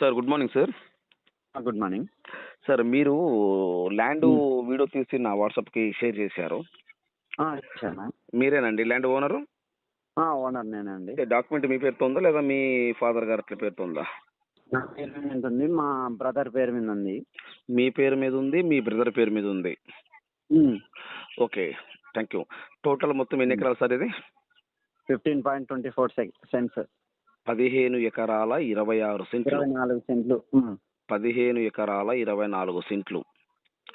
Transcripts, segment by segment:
Sir good morning sir. Good morning. Sir మీరు land. Video తీసి నా వాట్సాప్కి షేర్ చేశారు. మీరేనండి? Land owner? ఓనర్ నేనండి డాక్యుమెంట్ మీ పేరుతో ఉందా లేదా మీ ఫాదర్ గారి అట్ల పేరుతో ఉందా నా పేరు మీద ఉంది మా బ్రదర్ పేరు మీద ఉంది. మీ పేరు మీద ఉంది మీ బ్రదర్ పేరు మీద ఉంది. ఓకే థ్యాంక్ యూ టోటల్ మొత్తం ఎన్ని ఎకరాలు సార్ ఇది? Fifteen point twenty four cents. పదిహేను ఎకరాల ఇరవై ఆరు సెంట్లు. ఇరవై నాలుగు సెంట్లు. పదిహేను ఎకరాల ఇరవై నాలుగు సెంట్లు.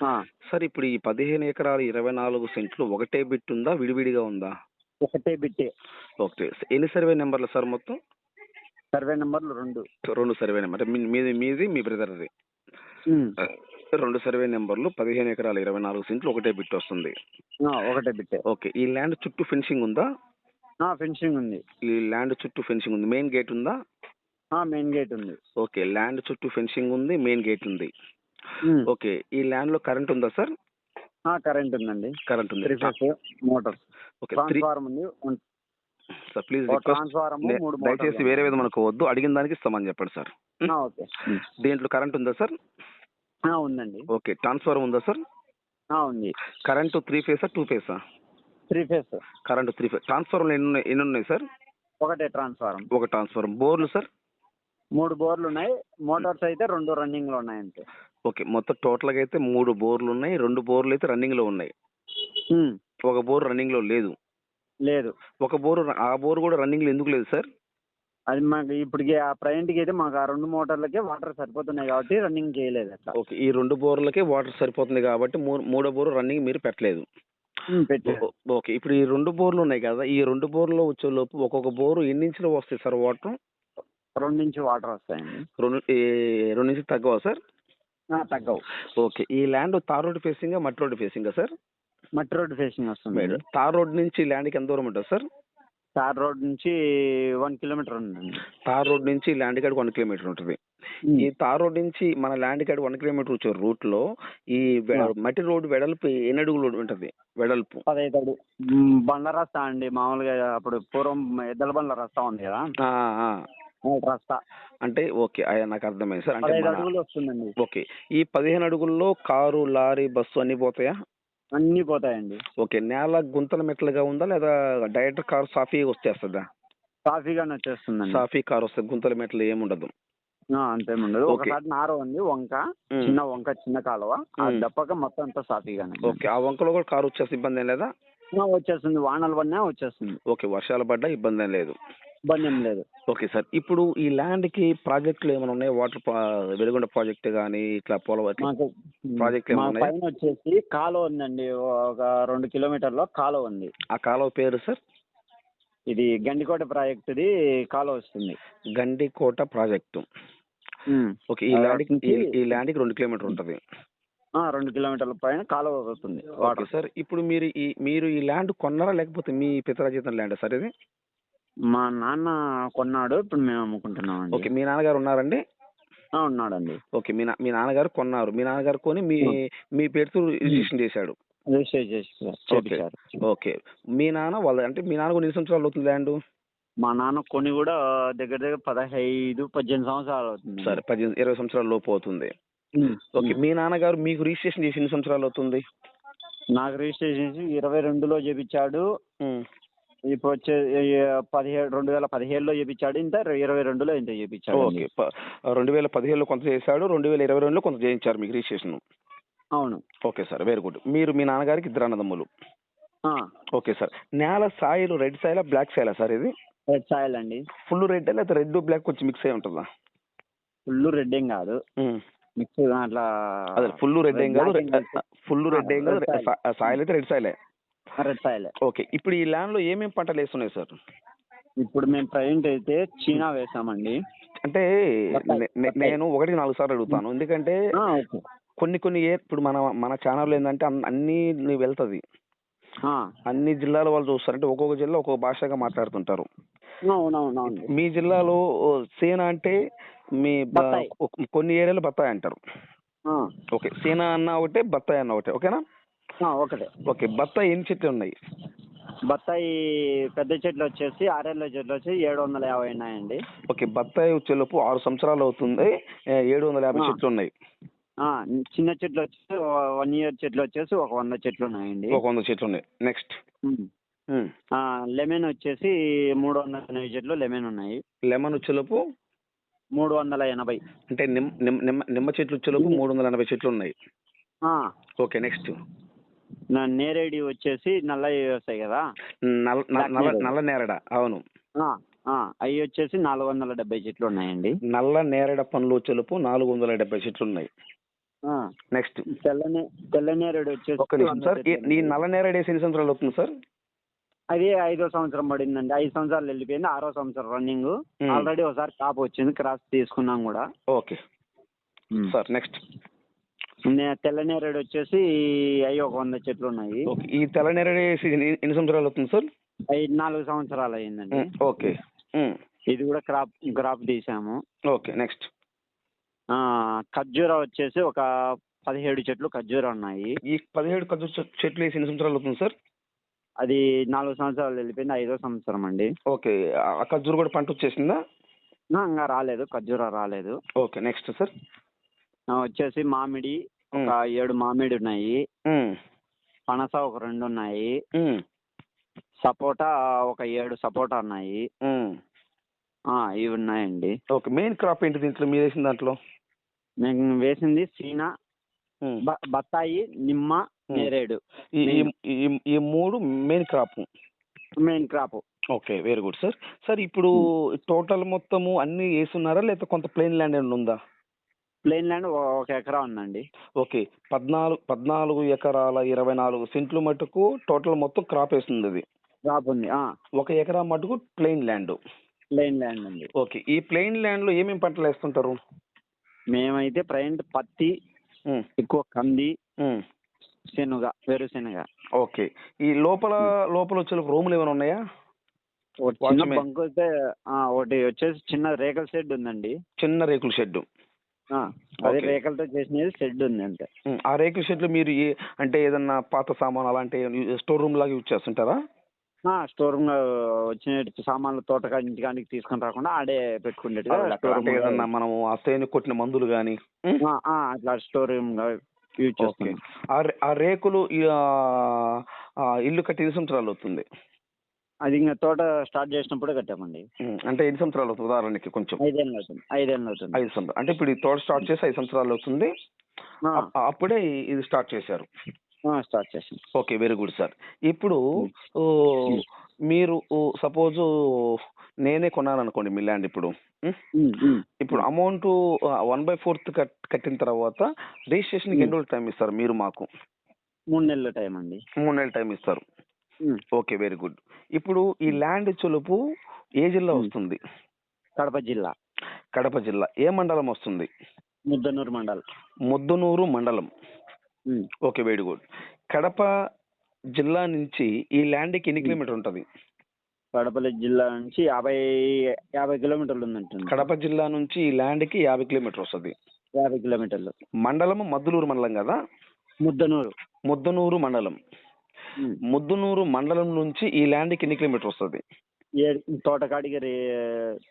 ఆ, సార్ ఇప్పుడు ఈ పదిహేను ఎకరాల ఇరవై నాలుగు సెంట్లు ఒకటే బిట్ ఉందా? విడివిడిగా ఉందా? ఒకటే బిట్టే. ఓకే. ఎన్ని సర్వే నెంబర్లు సార్ మొత్తం? సర్వే నెంబర్లు రెండు. రెండు సర్వే నెంబర్. మీది మీది మీ బ్రదర్ది. రెండు సర్వే నెంబర్లు పదిహేను ఎకరాల ఇరవై నాలుగు సెంట్లు ఒకటే బిట్ వస్తుంది. ఒకటే బిట్టే. ఓకే. ఈ ల్యాండ్ చుట్టూ ఫెన్సింగ్ ఉందా? ఫినిషింగ్ ఉంది. ఈ ల్యాండ్ చుట్టూ ఫెన్సింగ్ ఉంది. మెయిన్ గేట్ ఉందా? మెయిన్ గేట్ ఉంది. ఓకే ల్యాండ్ చుట్టూ ఫెన్సింగ్ ఉంది మెయిన్ గేట్ ఉంది. ఓకే ఈ ల్యాండ్లో కరెంట్ ఉందా సార్ కరెంట్ ఉందండి. కరెంట్ ఉంది. మోటార్ ఓకే ట్రాన్స్ఫార్మం ఉంది. సార్ ప్లీజ్ దయచేసి. వేరే విధం మనకు వద్దు అడిగిన దానికి ఇస్తామని చెప్పండి సార్ ఓకే. ఉమ్. దీంట్లో కరెంట్ ఉందా సార్ ఉందండి. ఓకే ట్రాన్స్ఫార్మర్ ఉందా సార్ ఆ, ఉంది. కరెంట్ త్రీ ఫేసా two ఫేసా three phase current three phase. Transformer ఎన్ని ఉన్నాయి ఎన్ని ఉన్నాయి సార్? ఒకటే ట్రాన్స్ఫార్మం ఒక ట్రాన్స్ఫార్మర్. బోర్లు సార్? మూడు బోర్లు ఉన్నాయి. మోటార్స్ అయితే రెండు రన్నింగ్లో ఉన్నాయి అంతే ఓకే. మొత్తం టోటల్గా అయితే మూడు బోర్లు ఉన్నాయి. రెండు బోర్లు అయితే రన్నింగ్లో ఉన్నాయి. ఒక బోర్ రన్నింగ్లో లేదు. లేదు. ఒక బోర్ ఆ బోర్ కూడా రన్నింగ్లో ఎందుకు లేదు సార్? అది మాకు ఇప్పటికి ఆ ప్రజెంట్కి అయితే మాకు ఆ రెండు మోటార్లకే వాటర్ సరిపోతున్నాయి కాబట్టి రన్నింగ్ చేయలేదు అట్లా. ఓకే. ఈ రెండు బోర్లకే వాటర్ సరిపోతుంది కాబట్టి మూడో బోర్ రన్నింగ్ మీరు పెట్టలేదు. ఓకే. ఇప్పుడు ఈ రెండు బోర్లు ఉన్నాయి కదా ఈ రెండు బోర్లు వచ్చే లోపు ఒక్కొక్క బోరు ఎన్ని ఇంచులు వస్తాయి సార్ వాటర్? రెండు నుంచి వాటర్ వస్తాయండి. రెండు ఏ, రెండు నుంచి తగ్గవా సార్? ఆ, తగ్గవు. ఓకే. ఈ ల్యాండ్ తార్ రోడ్ ఫేసింగ్ మట్టి రోడ్ ఫేసింగ్ సార్? మట్టి రోడ్ ఫేసింగ్ వస్తుంది. తార్ రోడ్ నుంచి ల్యాండ్కి ఎంత దూరం ఉంటుంది సార్? తార్ రోడ్ నుంచి వన్ కిలోమీటర్ ఉందండి. తార్ రోడ్ నుంచి ల్యాండ్ కాడికి వన్ కిలోమీటర్ ఉంటుంది. ఈ తార్ రోడ్ నుంచి మన ల్యాండ్ కాడి వన్ కిలోమీటర్ వచ్చే రూట్లో ఈ. మట్టి రోడ్ వెడల్పు ఎన్ని అడుగులు ఉంటుంది? వెడల్పు. ఉమ్, బండ్ల రస్తా అండి. మామూలుగా అప్పుడు పూర్వం ఎద్దల బండ్ల రస్తా ఉంది కదా? రస్తా. అంటే ఓకే అయ్యా నాకు అర్థమైంది సార్. అంటే అడుగులు వస్తుందండి. ఓకే ఈ పదిహేను అడుగుల్లో కారు లారీ బస్సు అన్ని పోతాయా? అన్నీ పోతాయండి. ఓకే నేల గుంతల మెట్లుగా ఉందా లేదా డైరెక్ట్ కార్ సాఫీగా వచ్చేస్తుందా? సాఫీగానే వచ్చేస్తుందండి. సాఫీ కార్ వస్తుంది గుంతల మెట్లు ఏమి ఉండదు ఆ, అంతేం ఉండదు. ఒకసారి నార ఉంది వంక. చిన్న వంక చిన్న కాలువ అది. తప్పక మొత్తం అంతా సాఫీగానే ఓకే. ఆ వంకలో కూడా కారు వచ్చేసి ఇబ్బంది ఏం లేదా? వచ్చేస్తుంది. వానలు పడినా వచ్చేస్తుంది. ఓకే. వర్షాలు పడ్డా ఇబ్బంది ఏం లేదు. ఇబ్బంది ఏం లేదు. Okay sir. ఇప్పుడు ఈ ల్యాండ్కి ప్రాజెక్టులు ఏమైనా ఉన్నాయి? వాటర్ వెలుగొండ ప్రాజెక్ట్ కానీ ఇట్లా పోలవ ఇట్లా మాకు ప్రాజెక్టులు మా ఏమైనా ఉన్నాయా? పైన వచ్చేసి కాలువ ఉందండి. ఒక రెండు కిలోమీటర్లో కాలువ ఉంది. ఆ కాలువ పేరు సార్? ఇది గండికోట ప్రాజెక్టుది కాలువ వస్తుంది. గండికోట ప్రాజెక్టు. ఓకే ఈ ల్యాండ్ ఈ ల్యాండ్కి రెండు కిలోమీటర్ ఉంటుంది. ఆ, రెండు కిలోమీటర్ల పైన కాలువ వస్తుంది ఓకే వాటర్. సార్ ఇప్పుడు మీరు ఈ మీరు ఈ ల్యాండ్ కొన్నారా లేకపోతే మీ పితరాజీతం ల్యాండ్ సార్ ఇది? మా నాన్న కొన్నాడు ఇప్పుడు మేము అమ్ముకుంటున్నాం ఓకే మీ నాన్నగారు ఉన్నారండి? ఉన్నాడండి. ఓకే మీ మీ నాన్నగారు కొన్నారు. మీ నాన్నగారు కొని మీ. మీ పేరుతో రిజిస్ట్రేషన్ చేశాడు. రిజిస్టర్ చేసి ఓకే. మీ నాన్న వాళ్ళ అంటే మీ నాన్న కూడా ఎన్ని సంవత్సరాలు అవుతుంది ల్యాండ్? మా నాన్న కొని కూడా దగ్గర దగ్గర పదహైదు పద్దెనిమిది సంవత్సరాలు అవుతుంది. సరే పద్దెనిమిది ఇరవై సంవత్సరాల లోపు అవుతుంది. ఓకే మీ నాన్నగారు మీకు రిజిస్ట్రేషన్ చేసి ఎన్ని సంవత్సరాలు అవుతుంది? నాకు రిజిస్ట్రేషన్ చేసి ఇరవై రెండులో చేపించాడు. ఇప్పుడు వచ్చే పదిహేడు రెండు వేల పదిహేడులో చేపించాడు. ఇంత ఇరవై రెండులో ఇంత చేపించాడు ఓకే రెండు వేల పదిహేడులో కొంత చేశాడు రెండు వేల ఇరవై రెండులో కొంత చేయించారు మీకు రిజిస్ట్రేషన్. అవును. Okay sir very good. మీరు మీ నాన్నగారికి ఇద్దరు అన్నదమ్ములు. Okay sir. నేల సాయిల్ రెడ్ సాయిలా బ్లాక్ సాయిలా సార్ ఇది? రెడ్ సాయిల్ అండి. ఫుల్ రెడ్ లేదా రెడ్ బ్లాక్ కొంచెం మిక్స్ అయి ఉంటుందా? ఫుల్ రెడ్ ఏం కాదు. మిక్స్ అట్లా అదే ఫుల్ రెడ్ ఏం కాదు. ఫుల్ రెడ్ ఏం కాదు. సాయిల్ అయితే రెడ్ సాయిలే రెడ్ సాయిల్ ఓకే ఇప్పుడు ఈ ల్యాండ్లో ఏమేమి పంటలు వేస్తున్నాయి సార్? ఇప్పుడు మేము ప్రజెంట్ అయితే చీనా వేసామండి. అంటే. నేను ఒకటి నాలుగు సార్లు అడుగుతాను. ఎందుకంటే ఆ, ఓకే. కొన్ని కొన్ని ఏ ఇప్పుడు మన మన ఛానల్ ఏంటంటే అన్- అన్ని వెళ్తుంది. ఆ, అన్ని జిల్లాల వాళ్ళు చూస్తారు అంటే ఒక్కొక్క జిల్లా ఒక్కొక్క భాషగా మాట్లాడుతుంటారు. అవునవునవును. మీ జిల్లాలో సేన అంటే మీ కొన్ని ఏరియాలో బత్తాయి అంటారు. ఓకే సేన అన్న ఒకటే బత్తాయి అన్న ఒకటే ఓకేనా? ఒకటే. ఓకే బత్తాయి ఎన్ని చెట్లు ఉన్నాయి? బత్తాయి పెద్ద చెట్లు వచ్చేసి ఆరేళ్ళ చెట్లు వచ్చి ఏడు వందల యాభై ఉన్నాయండి. ఓకే బత్తాయి వచ్చేలోపు ఆరు సంవత్సరాలు అవుతుంది ఏడు వందల యాభై. చెట్లు ఉన్నాయి. ఆ, చిన్న చెట్లు వచ్చేసి వన్ ఇయర్ చెట్లు వచ్చేసి ఒక వంద చెట్లు ఉన్నాయండి. ఒక వంద చెట్లు ఉన్నాయి. నెక్స్ట్. లెమన్ వచ్చేసి మూడు వందల ఎనభై చెట్లు లెమన్ ఉన్నాయి. లెమన్ వచ్చేలోపు మూడు వందల ఎనభై. అంటే నిమ్ నిమ్- నిమ్మ నిమ్మ చెట్లు వచ్చేలోపు మూడు వందల ఎనభై చెట్లు ఉన్నాయి. ఆ, ఓకే నెక్స్ట్. నా నేరేడి వచ్చేసి నల్లవి వస్తాయి కదా? నల్ల నల్ల- నల్ల నేరేడు. నల్ల నేరడ? అవును. అవి వచ్చేసి నాలుగు వందల డెబ్బై చెట్లు ఉన్నాయండి. నల్ల నేరడ పండ్లు వచ్చేలోపు నాలుగు వందల డెబ్బై చెట్లు ఉన్నాయి. ఆ, నెక్స్ట్. తెల్ల నే తెల్ల నేరేడు వచ్చేసి ఒక్క నిమిషం సార్ ఈ-. నల్ల నేరడ వేసి ఎన్ని సంవత్సరాలు అవుతుంది సార్? అది ఐదో సంవత్సరం పడిందండి. ఐదు సంవత్సరాలు వెళ్ళిపోయింది. ఆరో సంవత్సరం రన్నింగ్ Hmm. ఆల్రెడీ ఒకసారి కాపు వచ్చింది. క్రాస్ తీసుకున్నాం కూడా. ఓకే సార్ నెక్స్ట్ నే- తెల్ల నేరేడు వచ్చేసి అవి ఒక వంద చెట్లు ఉన్నాయి. ఓకే ఈ తెల్ల నేరడ వేసి ఎన్ని ఎన్ని సంవత్సరాలు అవుతుంది సార్ అవి నాలుగు సంవత్సరాలు అయిందండి ఉమ్, ఓకే ఉమ్, ఇది కూడా క్రాప్ క్రాప్ తీసాము. ఓకే నెక్స్ట్ ఆ, ఖర్జూర వచ్చేసి ఒక పదిహేడు చెట్లు ఖర్జూర ఉన్నాయి. ఈ పదిహేడు ఖర్జూర చె- చెట్లు వేసి ఎన్ని సంవత్సరాలు అవుతుంది సార్ అది నాలుగు సంవత్సరాలు వెళ్ళిపోయింది ఐదో సంవత్సరం అండి. ఓకే ఆ ఖర్జూర కూడా పంట వచ్చేసిందా? ఆ, ఇంకా రాలేదు ఖర్జూర రాలేదు. Okay next sir. ఆ, వచ్చేసి మామిడి ఒక ఏడు మామిడి ఉన్నాయి. పనస ఒక రెండు ఉన్నాయి. సపోటా ఒక ఏడు సపోటా ఉన్నాయి. ఆ, ఇవి ఉన్నాయండి. ఓకే మెయిన్ క్రాప్ ఏంటి దీంట్లో? మీరు వేసిన దాంట్లో? మేము వేసింది సీనా బత్తాయి నిమ్మ. నేరేడు. ఈ మూడు main crop. Main crop. Okay very good. Sir sir ఇప్పుడు టోటల్ మొత్తము అన్ని వేస్తున్నారా? లేకపోతే కొంత ప్లెయిన్ ల్యాండ్ ఏమైనా ఉందా? ప్లెయిన్ ల్యాండ్ ఒక ఎకరా ఉందండి. ఓకే పద్నాలుగు పద్నాలుగు ఎకరాల ఇరవై నాలుగు సెంట్లు మటుకు టోటల్ మొత్తం క్రాప్ వేస్తుంది అది క్రాప్ ఉంది ఒక ఎకరా మటుకు ప్లెయిన్ ల్యాండ్. ప్లెయిన్ ల్యాండ్ ఉంది ఓకే ఈ ప్లెయిన్ ల్యాండ్లో ఏమేమి పంటలు వేస్తుంటారు? మేమైతే ప్రజెంట్ పత్తి ఎక్కువ కంది శనుగ వేరుశెనగ ఓకే. ఈ లోపల లోపల వచ్చే రూములు ఏమైనా ఉన్నాయా? చిన్న. బంక్ అయితే ఒకటి వచ్చేసి చిన్న రేకుల షెడ్ ఉందండి. చిన్న రేకుల షెడ్ అది. రేకులతో చేసినది షెడ్ ఉంది అంతే. ఆ రేకుల షెడ్లో మీరు అంటే ఏదన్నా పాత సామాన్ అలాంటి స్టోర్ రూమ్ లాగా యూజ్ చేస్తుంటారా? స్టోర్ రూమ్ వచ్చిన సామాన్లు తోటకాడి ఇంటికాడికి తీసుకొని రాకుండా ఆడే పెట్టుకునేట్టుగా మనము ఆ శ్రేణి కొట్టిన మందులు కానీ అట్లా స్టోర్ రూమ్గా యూజ్ ఓకే. చేస్తాం ఆ రేకులు ఇల్లు కట్టి ఎన్ని సంవత్సరాలు అవుతుంది? అది ఇంకా తోట స్టార్ట్ చేసినప్పుడే కట్టామండి. అంటే ఎన్ని సంవత్సరాలు అవుతుంది? ఉదాహరణకి కొంచెం. ఐదేళ్ళు అవుతుంది ఐదేళ్ళు అవుతుంది. ఐదు సంవత్సరాలు. అంటే ఇప్పుడు ఈ తోట స్టార్ట్ చేసి ఐదు సంవత్సరాలు అవుతుంది. అప్పుడే ఇది స్టార్ట్ చేశారు. స్టార్ట్ చేసాం ఓకే వెరీ గుడ్ సార్ ఇప్పుడు మీరు సపోజ్ నేనే కొన్నాను అనుకోండి మీ ల్యాండ్ ఇప్పుడు. ఇప్పుడు అమౌంట్ వన్ బై ఫోర్త్ కట్ కట్టిన తర్వాత రిజిస్ట్రేషన్కి ఎన్ని రోజులు టైం ఇస్తారు మీరు మాకు? మూడు నెలల టైం అండి. మూడు నెలలు టైం ఇస్తారు. ఓకే వెరీ గుడ్ ఇప్పుడు ఈ ల్యాండ్ చులుపు ఏ జిల్లా వస్తుంది? కడప జిల్లా. కడప జిల్లా. ఏ మండలం వస్తుంది? ముద్దనూరు మండల్. ముద్దనూరు మండలం. Okay very good. కడప జిల్లా నుంచి ఈ ల్యాండ్కి ఎన్ని కిలోమీటర్ ఉంటుంది? కడప జిల్లా నుంచి యాభై యాభై కిలోమీటర్లు ఉందంటుంది. కడప జిల్లా నుంచి ఈ ల్యాండ్కి యాభై కిలోమీటర్ వస్తుంది. యాభై కిలోమీటర్లు. మండలం మద్దులూరు మండలం కదా? ముద్దనూరు. ముద్దనూరు మండలం. ముద్దనూరు మండలం నుంచి ఈ ల్యాండ్కి ఎన్ని కిలోమీటర్ వస్తుంది? ఏడు తోటకాడికి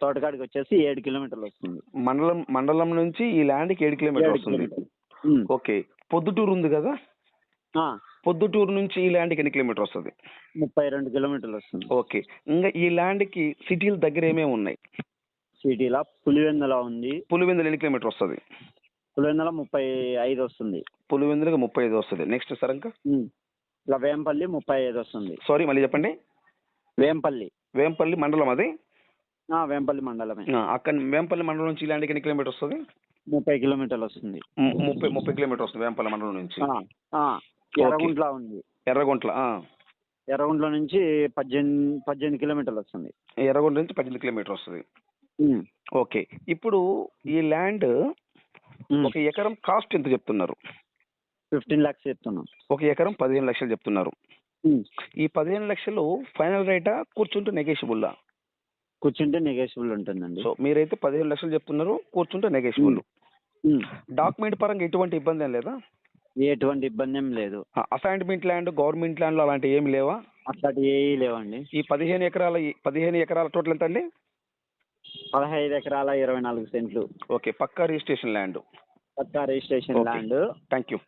తోటకాడికి వచ్చేసి ఏడు కిలోమీటర్లు వస్తుంది. మండలం మండలం నుంచి ఈ ల్యాండ్కి ఏడు కిలోమీటర్ వస్తుంది. ఓకే. పొద్దుటూరు ఉంది కదా పొద్దుటూరు నుంచి ఈ ల్యాండ్కి ఎన్ని కిలోమీటర్ వస్తుంది? ముప్పై రెండు కిలోమీటర్లు వస్తుంది. ఓకే. ఇంకా ఈ ల్యాండ్కి సిటీల దగ్గర ఏమేమి ఉన్నాయి? సిటీలో? పులివెందుల ఉంది. పులివెందులు ఎన్ని కిలోమీటర్ వస్తుంది? పులివెందుల ముప్పై ఐదు వస్తుంది. పులివెందులకి ముప్పై ఐదు వస్తుంది. నెక్స్ట్ సార్ ఇంకా. ఇలా వేంపల్లి ముప్పై ఐదు వస్తుంది. సారీ మళ్ళీ చెప్పండి. వేంపల్లి. వేంపల్లి మండలం అది? వేంపల్లి మండలమే. అక్కడ వేంపల్లి మండలం నుంచి ఈ ల్యాండ్కి ఎన్ని కిలోమీటర్ వస్తుంది? ముప్పై కిలోమీటర్లు వస్తుంది. ముప్పై ముప్పై కిలోమీటర్ వస్తుంది వేంపల్లి మండలం నుంచి. ఎర్రగుంట్ల ఉంది. ఎర్రగుంట్ల. ఎర్రగుంట్ల నుంచి పద్దెనిమిది పద్దెనిమిది కిలోమీటర్లు వస్తుంది. ఎర్రగుంట్ల నుంచి పద్దెనిమిది కిలోమీటర్ వస్తుంది. ఓకే. ఇప్పుడు ఈ ల్యాండ్. ఒక ఎకరం కాస్ట్ ఎంత చెప్తున్నారు? ఫిఫ్టీన్ ల్యాక్స్ చెప్తున్నాం. ఒక ఎకరం పదిహేను లక్షలు చెప్తున్నారు. ఈ పదిహేను లక్షలు ఫైనల్ రేటా కూర్చుంటే నెగేషిబుల్లా కూర్చుంటే నెగోషియబుల్ ఉంటుందండి. సో మీరైతే పదిహేను లక్షలు చెప్తున్నారు కూర్చుంటే నెగేషిబుల్. డాక్యుమెంట్ పరంగా ఎటువంటి ఇబ్బంది ఏం లేదా? ఎటువంటి ఇబ్బంది ఏం లేదు అసైన్మెంట్ ల్యాండ్ గవర్నమెంట్ ల్యాండ్ అలాంటివి ఏమి లేవా? అట్లాంటి ఏవి లేవండి. ఈ పదిహేను ఎకరాల పదిహేను ఎకరాల టోటల్ ఎంత అండి పదహైదు ఎకరాల ఇరవై నాలుగు సెంట్లు. ఓకే పక్కా రిజిస్ట్రేషన్ ల్యాండ్. పక్కా రిజిస్ట్రేషన్. ల్యాండ్. Thank you